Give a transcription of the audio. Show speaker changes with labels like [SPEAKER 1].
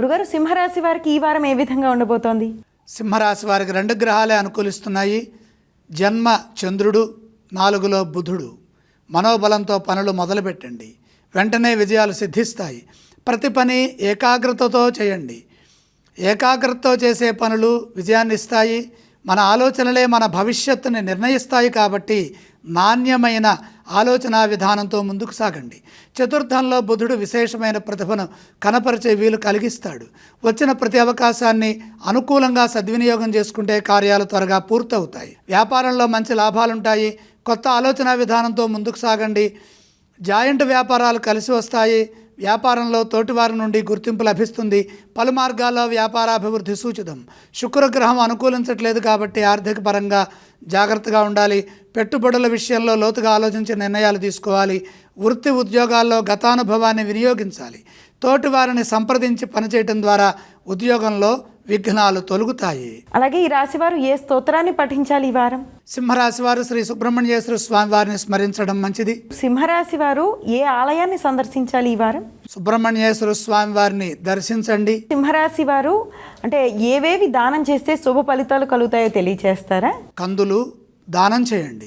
[SPEAKER 1] గురుగారు సింహరాశి వారికి ఈ వారం ఏ విధంగా ఉండబోతోంది?
[SPEAKER 2] సింహరాశి వారికి రెండు గ్రహాలే అనుకూలిస్తున్నాయి. జన్మ చంద్రుడు నాలుగులో బుధుడు. మనోబలంతో పనులు మొదలుపెట్టండి. వెంటనే విజయాలు సిద్ధిస్తాయి. ప్రతి పని ఏకాగ్రతతో చేయండి. ఏకాగ్రతతో చేసే పనులు విజయాన్ని ఇస్తాయి. మన ఆలోచనలే మన భవిష్యత్తుని నిర్ణయిస్తాయి కాబట్టి నాణ్యమైన ఆలోచన విధానంతో ముందుకు సాగండి. చతుర్థంలో బుధుడు విశేషమైన ప్రతిభను కనపరిచే వీలు కలిగిస్తాడు. వచ్చిన ప్రతి అవకాశాన్ని అనుకూలంగా సద్వినియోగం చేసుకుంటే కార్యాలు త్వరగా పూర్తవుతాయి. వ్యాపారంలో మంచి లాభాలుంటాయి. కొత్త ఆలోచన విధానంతో ముందుకు సాగండి. జాయింట్ వ్యాపారాలు కలిసి వస్తాయి. వ్యాపారంలో తోటివారి నుండి గుర్తింపు లభిస్తుంది. పలు మార్గాల్లో వ్యాపారాభివృద్ధి సూచితం. శుక్రగ్రహం అనుకూలించట్లేదు కాబట్టి ఆర్థిక పరంగా జాగ్రత్తగా ఉండాలి. పెట్టుబడుల విషయంలో లోతుగా ఆలోచించి నిర్ణయాలు తీసుకోవాలి. వృత్తి ఉద్యోగాల్లో గతానుభవాన్ని వినియోగించాలి. తోటివారిని సంప్రదించి పనిచేయటం ద్వారా ఉద్యోగంలో విఘ్నాలు తొలగుతాయి.
[SPEAKER 1] అలాగే ఈ రాశి వారు ఏ స్తోత్రాన్ని పఠించాలి ఈ వారం?
[SPEAKER 2] సింహరాశి వారు శ్రీ సుబ్రహ్మణ్యేశ్వర స్వామి వారిని స్మరించడం మంచిది.
[SPEAKER 1] సింహరాశి వారు ఏ ఆలయాన్ని సందర్శించాలి ఈ వారం?
[SPEAKER 2] సుబ్రహ్మణ్యేశ్వర స్వామి వారిని దర్శించండి.
[SPEAKER 1] సింహరాశి వారు అంటే ఏవేవి దానం చేస్తే శుభ ఫలితాలు కలుగుతాయో తెలియచేస్తారా?
[SPEAKER 2] కందులు దానం చేయండి.